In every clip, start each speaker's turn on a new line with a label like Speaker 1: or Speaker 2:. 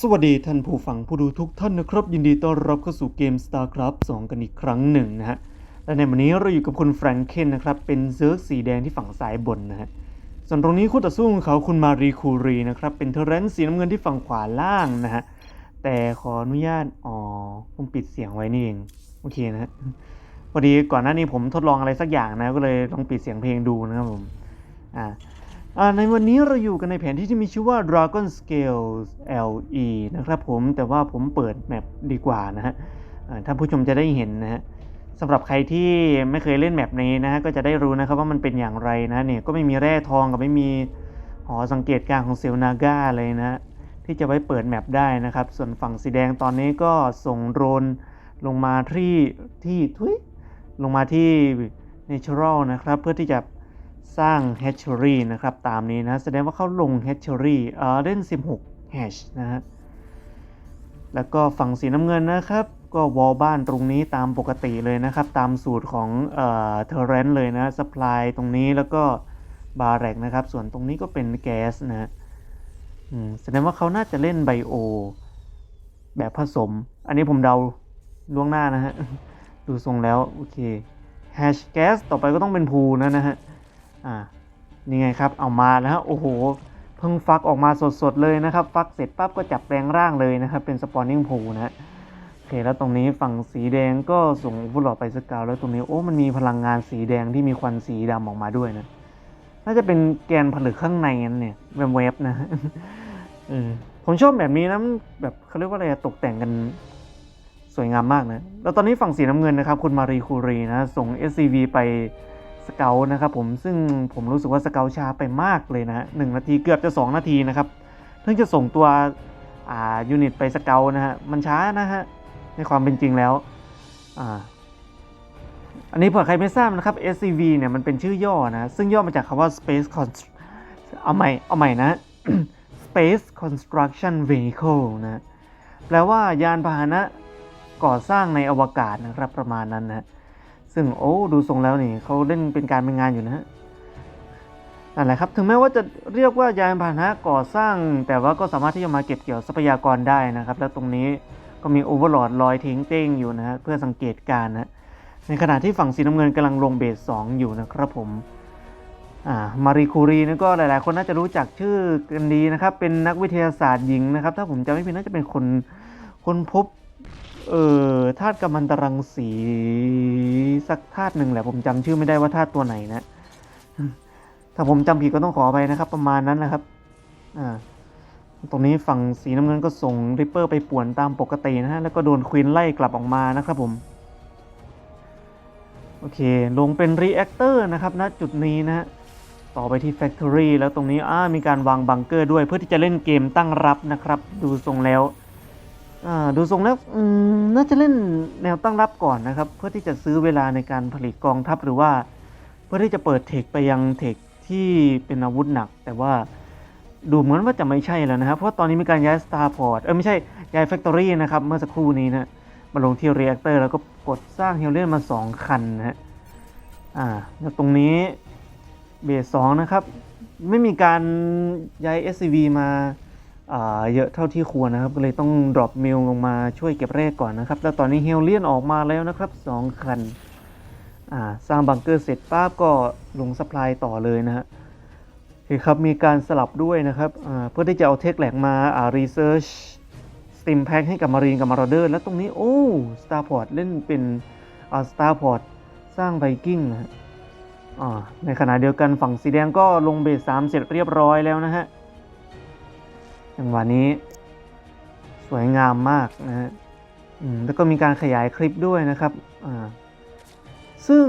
Speaker 1: สวัสดีท่านผู้ฟังผู้ดูทุกท่านนะครับ ยินดีต้อนรับเข้าสู่เกม StarCraft 2 กันอีกครั้งหนึ่งนะฮะ และในวันนี้เราอยู่กับคุณแฟรงเคนนะครับ เป็นเซิร์กสีแดงที่ฝั่งซ้ายบนนะฮะ ส่วนตรงนี้คู่ต่อสู้ของเขาคุณมารีคูรีนะครับ เป็นเทเรนต์สีน้ำเงินที่ฝั่งขวาล่างนะฮะ แต่ขออนุญาต อ๋อ ผมปิดเสียงไว้นี่เอง โอเคนะฮะ พอดีก่อนหน้านี้ผมทดลองอะไรสักอย่างนะ ก็เลยลองปิดเสียงเพลงดูนะครับผม อ่า ในวันนี้เราอยู่กันในแผนที่ที่มีชื่อว่า Dragon Scale LE นะครับผมแต่ว่าผมเปิดแมปดีกว่านะฮะอ่าท่านผู้ชมจะได้เห็นนะฮะสำหรับใครที่ไม่เคยเล่นแมปนี้นะฮะก็จะได้รู้นะครับว่ามันเป็นอย่างไรนะเนี่ยก็ไม่มีแร่ทองกับไม่มีหอสังเกตการณ์ของเซลนาก้าเลยนะฮะที่จะไว้เปิดแมปได้นะครับ ส่วนฝั่งสีแดงตอนนี้ก็ส่งโดรนลงมาที่ที่ทุยลงมาที่ Natural นะครับเพื่อที่จะ สร้าง hatchery นะครับ ตามนี้นะแสดงว่าเขาลง hatchery เอ่อเล่น 16 hash นะฮะแล้วก็ฝั่งสีน้ำเงินนะครับ ก็วอลบ้านตรงนี้ตามปกติเลยนะครับ ตามสูตรของเอ่อ terrain เลยนะ supply ตรงนี้แล้วก็ barrack นะครับ ส่วนตรงนี้ก็เป็นแก๊สนะฮะแสดงว่าเขาน่าจะเล่นไบโอ แบบผสม อันนี้ผมเดาล่วงหน้านะฮะ ดูทรงแล้ว โอเค hash gas ต่อไปก็ต้องเป็นพูนะนะฮะ อ่านี่ไงครับ เอามาแล้วฮะโอ้โห เพิ่งฟักออกมาสดๆเลยนะครับ ฟักเสร็จปั๊บก็จับแปลงร่างเลยนะครับ เป็นสปอนนิ่งพูนะโอเคแล้วตรงนี้ฝั่งสีแดงก็ส่งฟุตหลอดไปสกาวแล้วตรงนี้โอ้มันมีพลังงานสีแดงที่มีควันสีดำออกมาด้วยนะน่าจะเป็นแกนผลึกข้างในนั่นเนี่ยแวบๆนะเออผมชอบแบบนี้นะแบบเขาเรียกว่าอะไรตกแต่งกันสวยงามมากนะ แล้วตอนนี้ฝั่งสีน้ำเงินนะครับ คุณมารีคูรีนะ ส่ง SCV ไป สเกลนะครับผมซึ่งผมรู้สึกว่าสเกลช้าไปมากเลยนะฮะหนึ่งนาทีเกือบจะ 2 นาทีนะครับเพิ่งจะส่งตัวอ่ายูนิตไปสเกลนะฮะมันช้านะฮะในความเป็นจริงแล้วอ่าอันนี้เผื่อใครไม่ทราบนะครับ SCV เนี่ยมันเป็นชื่อย่อนะ ซึ่งย่อมาจากคำว่า Space Const เอาใหม่เอาใหม่นะ Space Construction Vehicle นะแปลว่ายานพาหนะก่อสร้างในอวกาศนะครับประมาณนั้นนะ ซึ่งโอ้ดูทรงแล้วนี่เขาเล่นเป็นการเป็นงานอยู่นะฮะนั่นแหละครับ ถึงแม้ว่าจะเรียกว่ายานพาหนะก่อสร้าง แต่ว่าก็สามารถที่จะมาเก็บเกี่ยวทรัพยากรได้นะครับ แล้วตรงนี้ก็มีโอเวอร์ลอดลอยทิ้งเต้งอยู่นะฮะเพื่อสังเกตการนะในขณะที่ฝั่งสีน้ำเงินกำลังลงเบส 2 อยู่นะครับผมมารีคูรีนี่ก็หลาย ๆ คนน่าจะรู้จักชื่อกันดีนะครับ เป็นนักวิทยาศาสตร์หญิงนะครับ ถ้าผมจำไม่ผิดน่าจะเป็นคนคนพบ เออธาตุกัมมันตรังสีสักธาตุหนึ่งแหละผมจำชื่อไม่ได้ว่าธาตุตัวไหนนะถ้าผมจำผิดก็ต้องขอไปนะครับ ประมาณนั้นนะครับอ่าตรงนี้ฝั่งสีน้ำเงินก็ส่งริปเปอร์ไปป่วนตามปกตินะฮะแล้วก็โดนควีนไล่กลับออกมานะครับผมโอเค ลงเป็นรีแอคเตอร์นะครับณนะจุดนี้นะฮะต่อไปที่ Factory แล้วตรงนี้อ่ามีการวางบังเกอร์ด้วยเพื่อที่จะเล่นเกมตั้งรับนะครับ ดูทรงแล้ว ดูทรงแล้วน่าจะเล่นแนวตั้งรับก่อนนะครับ เพื่อที่จะซื้อเวลาในการผลิตกองทัพหรือว่า เพื่อที่จะเปิดเทคไปยังเทคที่เป็นอาวุธหนัก แต่ว่าดูเหมือนว่าจะไม่ใช่แล้วนะครับ เพราะตอนนี้มีการย้าย Starport เออไม่ใช่ย้าย Factory นะครับ เมื่อสักครู่นี้นะมาลงที่ Reactor แล้วก็กดสร้างเฮลเลียนมา 2 คันนะฮะอ่าแล้วตรงนี้เบสสองนะครับ ไม่มีการย้าย SCV มา เยอะเท่าที่ควรนะครับ ก็เลยต้อง drop mail ลงมาช่วยเก็บแรกก่อนนะครับ แล้วตอนนี้เฮลเลียนออกมาแล้วนะครับ 2 คันสร้างบังเกอร์เสร็จปั๊บก็ลงสป라이ต่อเลยนะฮะโอเคครับมีการสลับด้วยนะครับเพื่อที่จะเอาเทคแหลกมาอา research steam pack ให้กับมารีนกับมาร u เดอร์แล้วตรงนี้โอ้ starport เล่นเป็นอ่า starport สร้างไ i กิ้งนะฮะในขณะเดียวกันฝั่งสีแดงก็ลงเบส3เสร็จเรียบร้อยแล้วนะฮะ จังหวะนี้ สวยงามมากนะฮะแล้วก็มีการขยายคลิปด้วยนะครับซึ่ง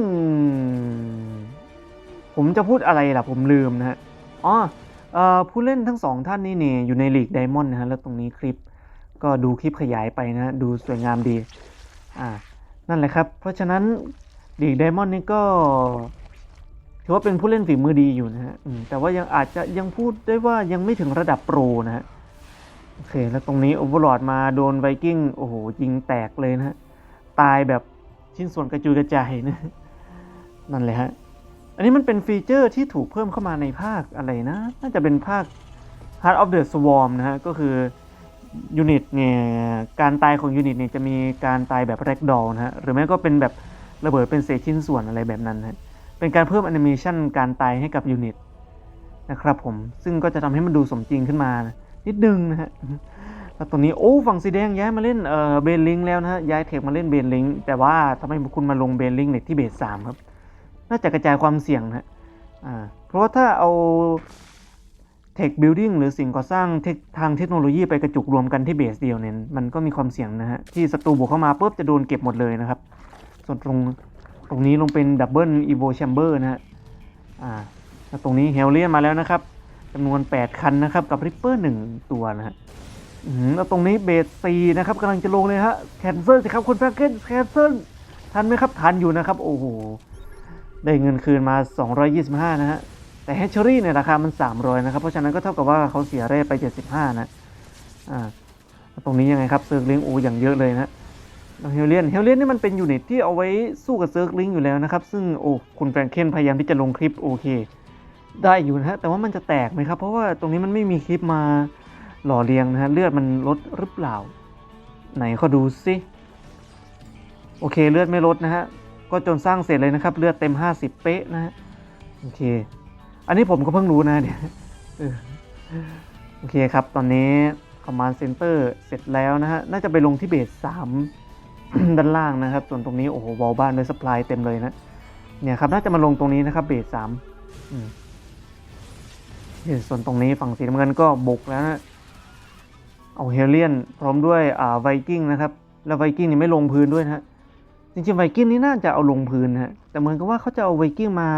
Speaker 1: ผมจะพูดอะไรล่ะผมลืมนะฮะอ๋อผู้เล่นทั้งสองท่านนี่เนี่ยอยู่ในลีกไดมอนด์นะฮะแล้วตรงนี้คลิปก็ดูคลิปขยายไปนะฮะดูสวยงามดี อ่า นั่นแหละครับ เพราะฉะนั้นลีกไดมอนด์นี่ก็ ถือว่าเป็นผู้เล่นฝีมือดีอยู่นะฮะแต่ว่ายังอาจจะยังพูดได้ว่ายังไม่ถึงระดับโปรนะฮะ อเคแล้วตรงนี้โอเวอร์ลอดมาโดนไวกิ้งโอ้โหยิงแตกเลยนะฮะ ตายแบบชิ้นส่วนกระจุยกระจายนะนั่นเลยฮะ อันนี้มันเป็นฟีเจอร์ที่ถูกเพิ่มเข้ามาในภาคอะไรนะ น่าจะเป็นภาค Heart of the Swarm นะฮะ ก็คือยูนิตเนี่ยการตายของยูนิตเนี่ยจะมีการตายแบบแร็กดอลนะฮะ หรือไม่ก็เป็นแบบระเบิดเป็นเศษชิ้นส่วนอะไรแบบนั้นนะฮะเป็นการเพิ่มแอนิเมชันการตายให้กับยูนิตนะครับผมซึ่งก็จะทำให้มันดูสมจริงขึ้นมานิ นิดนึงนะฮะแล้วตรงนี้โอ้ฝั่งสีแดงย้ายมาเล่นเออเบนลิงแล้วนะฮะย้ายเทคมาเล่นเบนลิงแต่ว่าทำไมคุณมาลงเบนลิงเน็ที่เบสสามครับ น่าจะกระจายความเสี่ยงนะฮะเพราะว่าถ้าเอาเทคบิลดิ้งหรือสิ่งก่อสร้างเทคทางเทคโนโลยีไปกระจุกรวมกันที่เบสเดียวเนี่ยมันก็มีความเสี่ยงนะฮะ ที่ศัตรูบุกเข้ามาปุ๊บจะโดนเก็บหมดเลยนะครับ ส่วนตรงตรงนี้ลงเป็นดับเบิลอีโวแชมเบอร์นะฮะ อ่าแล้วตรงนี้เฮลเลียนมาแล้วนะครับ จำนวน 8 คันนะครับ กับริปเปอร์หนึ่งตัวนะฮะแล้วตรงนี้เบสซีนะครับกำลังจะลงเลยฮะแคนเซิลสิครับคุณแฟรงเกนแคนเซิลทันไหมครับทันอยู่นะครับ โอ้โห ได้เงินคืนมา 225 นะฮะ แต่แฮชเชอรี่เนี่ยราคามัน 300 นะครับ เพราะฉะนั้นก็เท่ากับว่าเขาเสียเรทไป 75 นะอ่าตรงนี้ยังไงครับเซิร์กลิงโออย่างเยอะเลยนะแล้วเฮลเลียนเฮลเลียนนี่มันเป็นยูนิตที่เอาไว้สู้กับเซิร์กลิงอยู่แล้วนะครับ ซึ่งโอ้คุณแฟรงเคนพยายามที่จะลงคลิปโอเค ได้อยู่นะฮะแต่ว่ามันจะแตกไหมครับ เพราะว่าตรงนี้มันไม่มีคลิปมาหล่อเรียงนะฮะเลือดมันลดหรือเปล่า ไหนเขาดูสิโอเคเลือดไม่ลดนะฮะก็จนสร้างเสร็จเลยนะครับ เลือดเต็ม 50 เป๊ะนะฮะโอเค อันนี้ผมก็เพิ่งรู้นะเนี่ยโอเคครับ ตอนนี้ Command Center เสร็จแล้วนะฮะน่าจะไปลงที่เบสสามด้านล่างนะครับ ส่วนตรงนี้โอ้โหวอลบ้านด้วยสป라이เต็มเลยนะเนี่ยครับน่าจะมาลงตรงนี้นะครับเบสสามอืม ส่วนตรงนี้ฝั่งสีน้ำเงินก็บุกแล้วนะเอาเฮเลียนพร้อมด้วยอ่าไวกิ้งนะครับ แล้วไวกิ้งนี่ไม่ลงพื้นด้วยนะฮะจริงๆไวกิ้งนี่น่าจะเอาลงพื้นนะฮะแต่เหมือนกับว่าเขาจะเอาไวกิ้งมา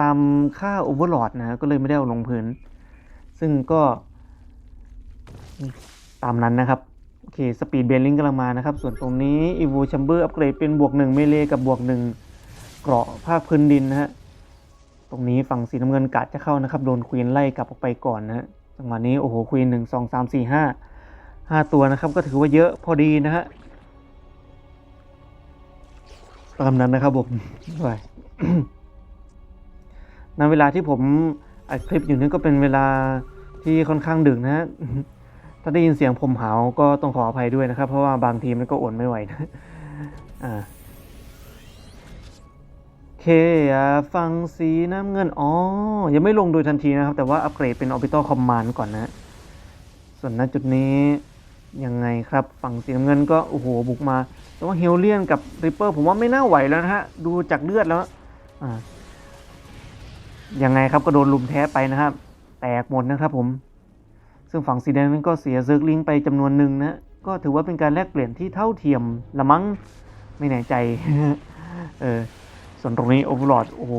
Speaker 1: ตามค่าโอเวอร์ลอดนะก็เลยไม่ได้เอาลงพื้น ซึ่งก็ตามนั้นนะครับ โอเคสปีดเบลลิงกำลังมานะครับ ส่วนตรงนี้อีวูชัมเบอร์อัปเกรดเป็นบวกหนึ่งเมเลกับบวกหนึ่งเกราะภาคพื้นดินนะฮะ รงนี้ฝั่งสีน้ำเงินกะจะเข้านะครับ โดนควีนไล่กลับออกไปก่อนนะจังหวะนี้โอ้โหควีนหนึ่งสองสามสี่ห้าห้าตัวนะครับ ก็ถือว่าเยอะพอดีนะฮะตามนั้นนะครับผมด้วยณเวลาที่ผมอัดคลิปอยู่นี่ก็เป็นเวลาที่ค่อนข้างดึกนะฮะถ้าได้ยินเสียงผมหาวก็ต้องขออภัยด้วยนะครับ เพราะว่าบางทีมันก็อดไม่ไหวนะอ่า เคอะฟังสีน้ำเงิน อ๋อ ยังไม่ลงโดยทันทีนะครับ แต่ว่าอัปเกรดเป็น Orbital Command ก่อนนะ ส่วนณจุดนี้ ยังไงครับ ฝั่งสีน้ำเงินก็ โอ้โห บุกมา แต่ว่าเฮลเลียนกับริปเปอร์ผมว่าไม่น่าไหวแล้วนะฮะ ดูจากเลือดแล้วอ่ายังไงครับก็โดนลุมแท้ไปนะครับ แตกหมดนะครับผม ซึ่งฝั่งสีแดงนั้นก็เสียเซิร์กลิงไปจำนวนหนึ่งนะ ก็ถือว่าเป็นการแลกเปลี่ยนที่เท่าเทียมละมั้ง ไม่แน่ใจ เออ ส่วนตรงนี้โอเวอร์ลอดโอ้โห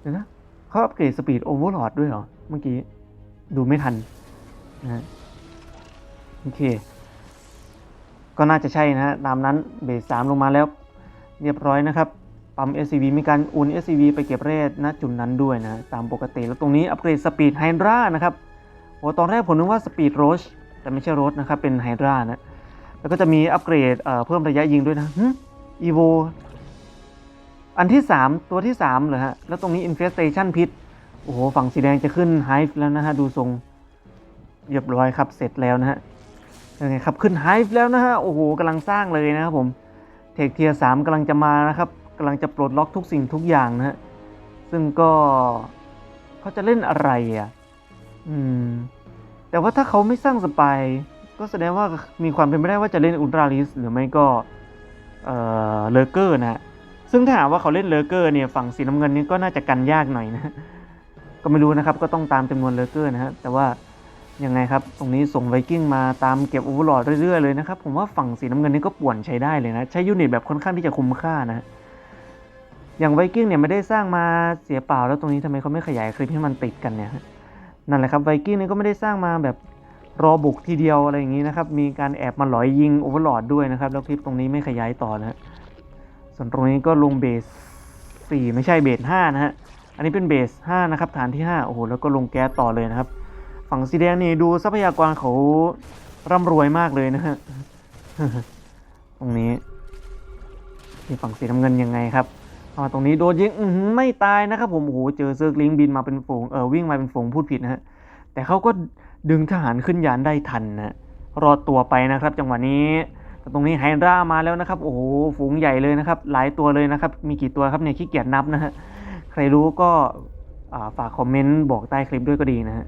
Speaker 1: เดี๋ยวนะเขาอัปเกรดสปีดโอเวอร์ลอดด้วยเหรอ เมื่อกี้ ดูไม่ทันนะโอเค ก็น่าจะใช่นะฮะตามนั้นเบสสามลงมาแล้ว เรียบร้อยนะครับ ปั๊ม SCV มีการโอน SCV ไปเก็บเรทณจุดนั้นด้วยนะ ตามปกติแล้วตรงนี้อัปเกรดสปีดไฮดรานะครับโอ้ตอนแรกผมนึกว่าสปีดโรชแต่ไม่ใช่โรชนะครับ เป็นไฮดรานะ แล้วก็จะมีอัปเกรดเอ่อเพิ่มระยะยิงด้วยนะอีโว อันที่ 3 ตัวที่ 3 เหรอฮะ แล้วตรงนี้ Infestation พิษโอ้โห ฝั่งสีแดงจะขึ้นไฮฟ์แล้วนะฮะ ดูทรงเรียบร้อยครับ เสร็จแล้วนะฮะยังไงครับขึ้นไฮฟ์แล้วนะฮะ โอ้โหกำลังสร้างเลยนะครับผมเทคเทียสามกำลังจะมานะครับกำลังจะปลดล็อกทุกสิ่งทุกอย่างนะฮะ ซึ่งก็เขาจะเล่นอะไรอะ อืม แต่ว่าถ้าเขาไม่สร้างสปายก็แสดงว่ามีความเป็นไปได้ว่าจะเล่นอุลตราลิสหรือไม่ก็ เอ่อเลเกอร์นะฮะ ซึ่งถ้าหากว่าเขาเล่นเลเกอร์เนี่ยฝั่งสีน้ำเงินนี้ก็น่าจะกันยากหน่อยนะ ก็ไม่รู้นะครับก็ต้องตามจำนวนเลเกอร์นะฮะแต่ว่ายังไงครับ ตรงนี้ส่งไวกิ้งมาตามเก็บโอเวอร์ลอดเรื่อยๆเลยนะครับ ผมว่าฝั่งสีน้ำเงินนี่ก็ป่วนใช้ได้เลยนะ ใช้ยูนิตแบบค่อนข้างที่จะคุ้มค่านะ อย่างไวกิ้งเนี่ยไม่ได้สร้างมาเสียเปล่าแล้วตรงนี้ทำไมเขาไม่ขยายคลิปให้มันติดกันเนี่ยนั่นแหละครับไวกิ้งนี่ก็ไม่ได้สร้างมาแบบรอบุกทีเดียวอะไรอย่างนี้นะครับ มีการแอบมาหลอยยิงโอเวอร์ลอดด้วยนะครับ แล้วคลิปตรงนี้ไม่ขยายต่อนะฮะ ส่วนตรงนี้ก็ลงเบสสี่ไม่ใช่เบสห้านะฮะ อันนี้เป็นเบสห้านะครับ ฐานที่ห้าโอ้โห แล้วก็ลงแก๊สต่อเลยนะครับ ฝั่งสีแดงนี่ดูทรัพยากรเขาร่ำรวยมากเลยนะฮะ ตรงนี้นี่ฝั่งสีน้ำเงินยังไงครับอ่าตรงนี้โดนยิงไม่ตายนะครับผม โอ้โห เจอเซิร์กลิงบินมาเป็นฝูง เออวิ่งมาเป็นฝูงพูดผิดนะฮะ แต่เขาก็ดึงทหารขึ้นยานได้ทันนะ รอดตัวไปนะครับ จังหวะนี้ ต่ตรงนี้ไฮดรามาแล้วนะครับ โอ้โห ฝูงใหญ่เลยนะครับ หลายตัวเลยนะครับ มีกี่ตัวครับเนี่ยขี้เกียจนับนะฮะ ใครรู้ก็ฝากคอมเมนต์บอกใต้คลิปด้วยก็ดีนะฮะ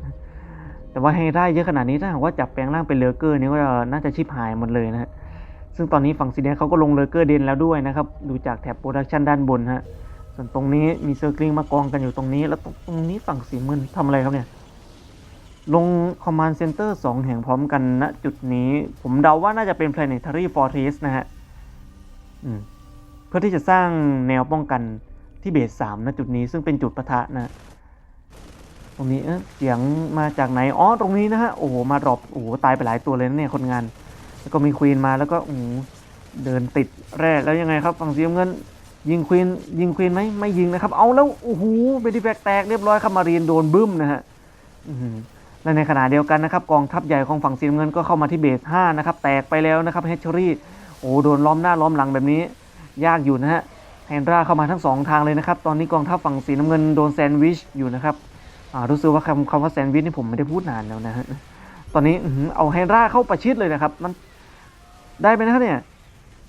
Speaker 1: แต่ว่าไฮดราเยอะขนาดนี้ถ้าหากว่าจับแปลงร่างเป็นเลอเกอร์นี่ก็น่าจะชิบหายหมดเลยนะฮะ ซึ่งตอนนี้ฝั่งสีแดงเขาก็ลงเลอเกอร์เดนแล้วด้วยนะครับ ดูจากแถบโปรดักชันด้านบนฮะ ส่วนตรงนี้มีเซอร์กลิงมากองกันอยู่ตรงนี้ แล้วตรงตรงนี้ฝั่งสีมืนทำอะไรครับเนี่ย ลงคอมมานด์เซ็นเตอร์สองแห่งพร้อมกันณจุดนี้ ผมเดาว่าน่าจะเป็น planetary fortress นะฮะเพื่อที่จะสร้างแนวป้องกันที่เบสสามณจุดนี้ซึ่งเป็นจุดปะทะนะ ตรงนี้เเสียงมาจากไหน อ๋อ ตรงนี้นะฮะ โอ้โห มาดรอปโอ้โห ตายไปหลายตัวเลยนะเนี่ยคนงาน แล้วก็มีควีนมาแล้วก็โอ้เดินติดแร่แล้วยังไงครับ ฝั่งสีน้ำเงิน ยิงควีนยิงควีนไหมไม่ยิงนะครับ เอาแล้ว โอ้โหเบดีแบกแตกเรียบร้อยครับมารีนโดนบึ้มนะฮะอื และในขณะเดียวกันนะครับกองทัพใหญ่ของฝั่งสีน้ำเงินก็เข้ามาที่เบส5นะครับแตกไปแล้วนะครับเฮชเชอรี่โอ้โดนล้อมหน้าล้อมหลังแบบนี้ ยากอยู่นะฮะแฮนดราเข้ามาทั้งสองทางเลยนะครับ ตอนนี้กองทัพฝั่งสีน้ำเงินโดนแซนด์วิชอยู่นะครับรู้สึกว่าคำคำว่าแซนด์วิชนี่ผมไม่ได้พูดนานแล้วนะฮะตอนนี้เอาแฮนดราเข้าประชิดเลยนะครับ มันได้ไหมนะครับเนี่ย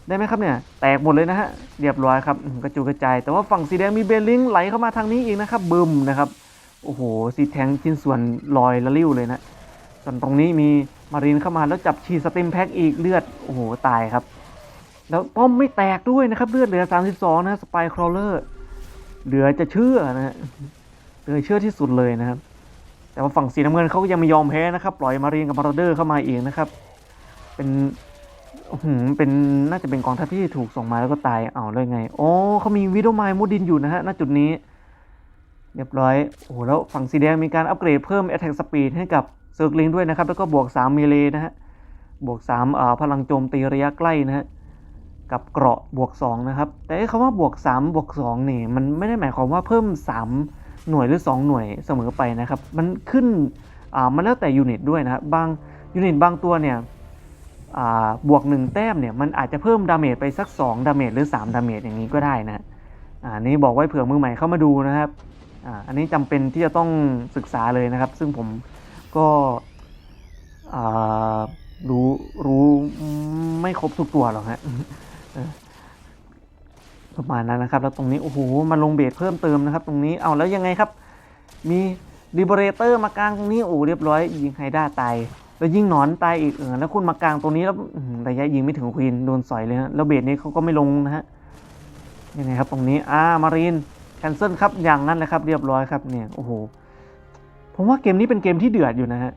Speaker 1: ได้ไหมครับเนี่ยแตกหมดเลยนะฮะเรียบร้อยครับกระจุยกระจายแต่ว่าฝั่งสีแดงมีเบลลิงไหลเข้ามาทางนี้อีกนะครับบึมนะครับ โอ้โหสีแทงชิ้นส่วนลอยละลิ้วเลยนะ ส่วนตรงนี้มีมารีนเข้ามาแล้วจับฉีดสติมแพ็กอีกเลือด โอ้โห ตายครับ แล้วป้อมไม่แตกด้วยนะครับ เลือดเหลือ 32 นะสไปครอลเลอร์เหลือจะเชื่อนะฮะเหลือเชื่อที่สุดเลยนะครับ แต่ว่าฝั่งสีน้ำเงินเขาก็ยังไม่ยอมแพ้นะครับ ปล่อยมารีนกับมาราเดอร์เข้ามาเองนะครับ เป็นอื้อหือเป็นน่าจะเป็นกองทัพที่ถูกส่งมาแล้วก็ตายเอาเลยไง อ๋อเขามีวิดโอไมล์มูดินอยู่นะฮะณจุดนี้ เรียบร้อย โอ้โห แล้วฝั่งสีแดงมีการอัปเกรดเพิ่ม Attack Speed ให้กับเซอร์กลิงด้วยนะครับ แล้วก็บวก 3 เมเลนะฮะ บวก3เอ่อพลังโจมตีระยะใกล้นะฮะ กับเกราะบวก 2 นะครับ แต่คำว่าบวก 3 บวก 2 นี่ มันไม่ได้หมายความว่าเพิ่ม 3 หน่วยหรือ 2 หน่วยเสมอไปนะครับ มันขึ้น อ่า มันแล้วแต่ยูนิตด้วยนะครับบางยูนิตบางตัวเนี่ย อ่า บวก 1 แต้มเนี่ย มันอาจจะเพิ่มดาเมจไปสัก 2 ดาเมจหรือ 3 ดาเมจอย่างนี้ก็ได้นะ อ่า นี่บอกไว้เผื่อมือใหม่เข้ามาดูนะครับ อันนี้จำเป็นที่จะต้องศึกษาเลยนะครับ ซึ่งผมก็รู้รู้ไม่ครบทุกตัวหรอกฮะประมาณนั้นนะครับ แล้วตรงนี้โอ้โหมาลงเบสเพิ่มเติมนะครับ ตรงนี้เอาแล้วยังไงครับ มีลิเบเรเตอร์มากลางตรงนี้โอ้เรียบร้อย ยิงไฮด้าตายแล้วยิงหนอนตายอีกเออแล้วคุณมากลางตรงนี้แล้วระยะยิงไม่ถึงควีนโดนสอยเลยฮะแล้วเบสนี้เขาก็ไม่ลงนะฮะยังไงครับตรงนี้อ่ามารีน แคนเซิลครับอย่างนั้นเลยครับเรียบร้อยครับเนี่ยโอ้โหผมว่าเกมนี้เป็นเกมที่เดือดอยู่นะฮะ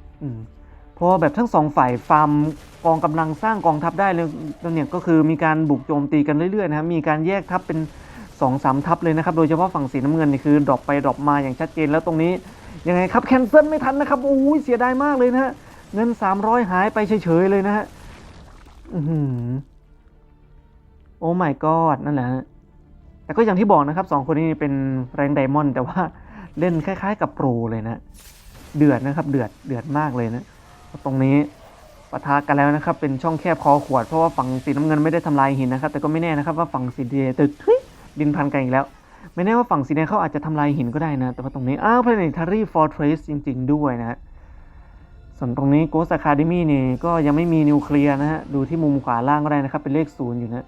Speaker 1: เพราะแบบทั้งสองฝ่ายฟาร์มกองกำลังสร้างกองทัพได้เลยแล้วเนี่ยก็คือมีการบุกโจมตีกันเรื่อยๆนะครับมีการแยกทัพเป็นสองสามทัพเลยนะครับโดยเฉพาะฝั่งสีน้ำเงินนี่คือดรอปไปดรอปมาอย่างชัดเจนแล้วตรงนี้ยังไงครับแคนเซิลไม่ทันนะครับโอ้ยเสียดายมากเลยนะฮะเงินสามร้อยหายไปเฉยๆเลยนะฮะโอ้ my god นั่นแหละฮะ แต่ก็อย่างที่บอกนะครับสองคนนี้เป็นแรงไดมอนด์แต่ว่าเล่นคล้าย ๆ กับโปรเลยนะ เดือดนะครับเดือดเดือดมากเลยนะ ตรงนี้ปะทะกันแล้วนะครับ เป็นช่องแคบคอขวดเพราะว่าฝั่งสีน้ำเงินไม่ได้ทำลายหินนะครับ แต่ก็ไม่แน่นะครับว่าฝั่งสีแดงตึกเฮ้ยดินพันกันอีกแล้ว ไม่แน่ว่าฝั่งสีแดงเขาอาจจะทำลายหินก็ได้นะ แต่ว่าตรงนี้อ้าว planetary fortress จริง ๆ ด้วยนะฮะส่วนตรงนี้ Ghost Academy นี่ก็ยังไม่มีนิวเคลียร์นะฮะดูที่มุมขวาล่างก็ได้นะครับเป็นเลขศูนย์อยู่นะ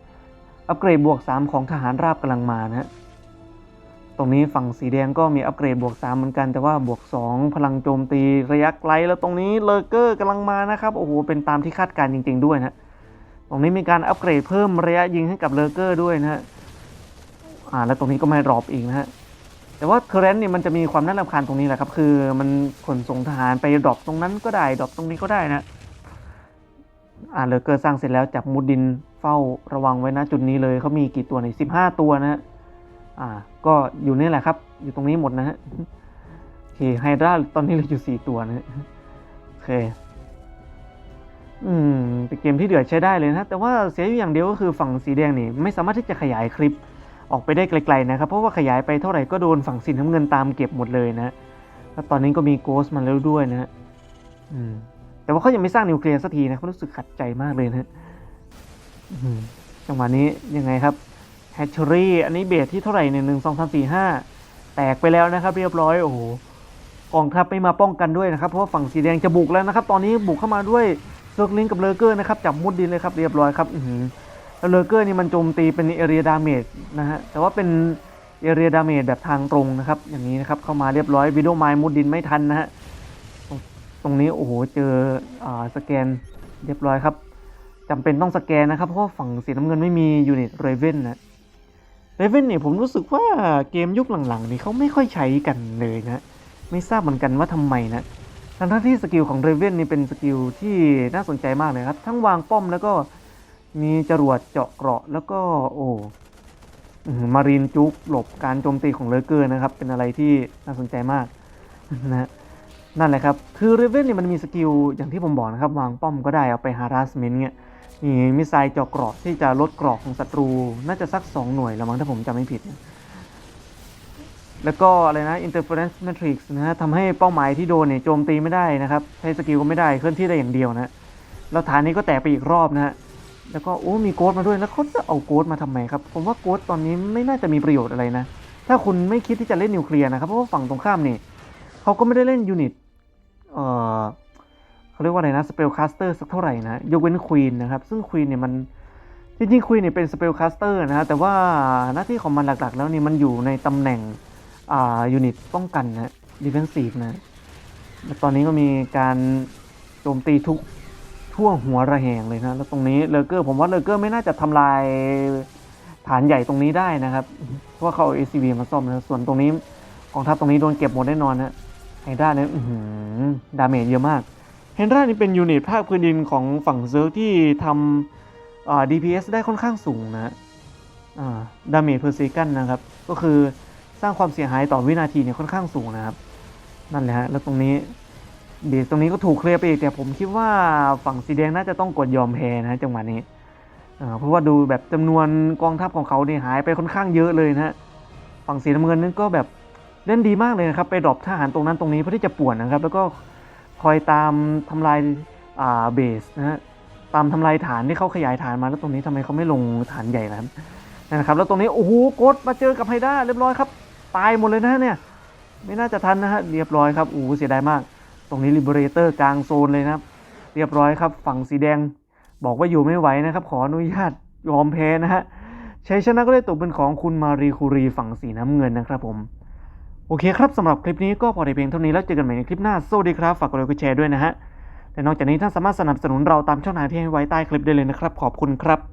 Speaker 1: อัปเกรดบวก 3 ของทหารราบกำลังมานะฮะตรงนี้ฝั่งสีแดงก็มีอัปเกรดบวก 3 เหมือนกัน แต่ว่าบวก 2 พลังโจมตีระยะไกลแล้วตรงนี้เลเกอร์กำลังมานะครับโอ้โหเป็นตามที่คาดการณ์จริง ๆ ด้วยนะตรงนี้มีการอัปเกรดเพิ่มระยะยิงให้กับเลเกอร์ด้วยนะฮะอ่าแล้วตรงนี้ก็ไม่ดรอปอีกนะฮะแต่ว่าเคอร์เรนต์เนี่ยมันจะมีความน่ารำคาญตรงนี้แหละครับ คือมันขนส่งทหารไปดรอปตรงนั้นก็ได้ดรอปตรงนี้ก็ได้นะ อ่าเลอเกอร์สร้างเสร็จแล้วจับมุดดินเฝ้าระวังไว้นะจุดนี้เลยเขามีกี่ตัวในสิบห้าตัวนะฮะอ่า ก็อยู่นี่แหละครับ อยู่ตรงนี้หมดนะฮะโอเคไฮดราตอนนี้เหลืออยู่สี่ตัวนะฮะโอเค อืมเป็นเกมที่เดือดใช้ได้เลยนะแต่ว่าเสียอยู่อย่างเดียวก็คือฝั่งสีแดงนี่ไม่สามารถที่จะขยายคลิปออกไปได้ไกลๆนะครับ เพราะว่าขยายไปเท่าไหร่ก็โดนฝั่งสีน้ำเงินตามเก็บหมดเลยนะแล้วตอนนี้ก็มีโกสมาแล้วด้วยนะฮะอืม แต่ว่าเขายังไม่สร้างนิวเคลียร์สักทีนะเขารู้สึกขัดใจมากเลยนะจังหวะนี้ยังไงครับแฮชเชอรี่อันนี้เบสที่เท่าไหร่เนี่ยหนึ่งสองสามสี่ห้าแตกไปแล้วนะครับ เรียบร้อยโอ้โหกองทัพไม่มาป้องกันด้วยนะครับ เพราะว่าฝั่งสีแดงจะบุกแล้วนะครับ ตอนนี้บุกเข้ามาด้วยเซิร์กลิงกับเลอเกอร์นะครับจับมุดดินเลยครับเรียบร้อยครับแล้วเลอเกอร์นี่มันโจมตีเป็นเอเรียดาเมจนะฮะแต่ว่าเป็นเอเรียดาเมจแบบทางตรงนะครับ อย่างนี้นะครับเข้ามาเรียบร้อยวิดโอไมล์มุดดินไม่ทันนะฮะ ตรงนี้โอ้โหเจออ่าสแกนเรียบร้อยครับจำเป็นต้องสแกนนะครับ เพราะฝั่งสีน้ำเงินไม่มียูนิตเรเวนนะเรเวนเนี่ยผมรู้สึกว่าเกมยุคหลังๆ นี่เขาไม่ค่อยใช้กันเลยนะ ไม่ทราบเหมือนกันว่าทำไมนะทั้งๆที่สกิลของเรเวนนี่เป็นสกิลที่น่าสนใจมากเลยครับ ทั้งวางป้อมแล้วก็มีจรวดเจาะเกราะแล้วก็โอ้หือมารีนจุกหลบการโจมตีของเลเกอร์นะครับ เป็นอะไรที่น่าสนใจมากนะ นั่นแหละครับ คือเรเวนนี่มันมีสกิลอย่างที่ผมบอกนะครับ วางป้อมก็ได้เอาไปฮาราสเมนต์เนี่ยมีมิสไซล์เจาะเกราะที่จะลดเกราะของศัตรู น่าจะสัก 2 หน่วยล้วมั้งถ้าผมจำไม่ผิดนะแล้วก็อะไรนะ interference matrix นะฮะทำให้เป้าหมายที่โดนเนี่ยโจมตีไม่ได้นะครับ ใช้สกิลก็ไม่ได้เคลื่อนที่ได้อย่างเดียวนะแล้วฐานนี้ก็แตกไปอีกรอบนะฮะแล้วก็โอ้มีโกดมาด้วยแล้วเขาจะเอาโกดมาทำไมครับ ผมว่าโกดตอนนี้ไม่น่าจะมีประโยชน์อะไรนะ ถ้าคุณไม่คิดที่จะเล่นนิวเคลียร์นะครับเพราะว่าฝั่งตรงข้ามนี่เขาก็ไม่ได้เล่นยูนิต เออเขาเรียกว่าอะไรนะสเปลคาสเตอร์สักเท่าไหร่นะยกเว้นควีนนะครับ ซึ่งควีนเนี่ยมันจริงๆควีนเนี่ยเป็นสเปลคาสเตอร์นะฮะแต่ว่าหน้าที่ของมันหลักๆ แล้วนี่มันอยู่ในตำแหน่งอ่ายูนิตป้องกันนะดิเฟนซีฟนะแล้วตอนนี้ก็มีการโจมตีทุกทั่วหัวระแหงเลยนะ แล้วตรงนี้เลเกอร์ผมว่าเลเกอร์ไม่น่าจะทำลายฐานใหญ่ตรงนี้ได้นะครับ เพราะว่าเขาเอา ACV มาซ่อมนะ ส่วนตรงนี้กองทัพตรงนี้โดนเก็บหมดแน่นอนนะ ไฮด้าเนี่ยดาเมจเยอะมากเฮนด้านี่เป็นยูนิตภาคพื้นดินของฝั่งเซิร์ฟที่ทำอ่า DPS ได้ค่อนข้างสูงนะอ่าดาเมจเพอร์ซิกันนะครับ ก็คือสร้างความเสียหายต่อวินาทีเนี่ยค่อนข้างสูงนะครับ นั่นแหละฮะแล้วตรงนี้เบสตรงนี้ก็ถูกเคลียร์ไปอีกแต่ผมคิดว่าฝั่งสีแดงน่าจะต้องกดยอมแพ้นะจังหวะนี้อ่าเพราะว่าดูแบบจำนวนกองทัพของเขาเนี่ยหายไปค่อนข้างเยอะเลยนะฮะฝั่งสีน้ำเงินนั้นก็แบบ เล่นดีมากเลยนะครับ ไปดรอปทหารตรงนั้นตรงนี้เพื่อที่จะป่วนนะครับ แล้วก็คอยตามทำลายอ่าเบสนะฮะตามทำลายฐานที่เขาขยายฐานมาแล้วตรงนี้ทำไมเขาไม่ลงฐานใหญ่ล่ะครับนะครับ แล้วตรงนี้โอ้โหกดมาเจอกับไฮด้าเรียบร้อยครับ ตายหมดเลยนะเนี่ย ไม่น่าจะทันนะฮะเรียบร้อยครับโอ้โหเสียดายมาก ตรงนี้ลิเบเรเตอร์กลางโซนเลยนะครับ เรียบร้อยครับ ฝั่งสีแดงบอกว่าอยู่ไม่ไหวนะครับ ขออนุญาตยอมแพ้นะฮะชัยชนะก็ได้ตกเป็นของคุณมารีคูรีฝั่งสีน้ำเงินนะครับผม โอเคครับสำหรับคลิปนี้ก็พอได้เพียงเท่านี้แล้วเจอกันใหม่ในคลิปหน้าสวัสดีครับ ฝากกดไลค์กดแชร์ด้วยนะฮะและนอกจากนี้ท่านสามารถสนับสนุนเราตามช่องทางที่ให้ไว้ใต้คลิปได้เลยนะครับ ขอบคุณครับ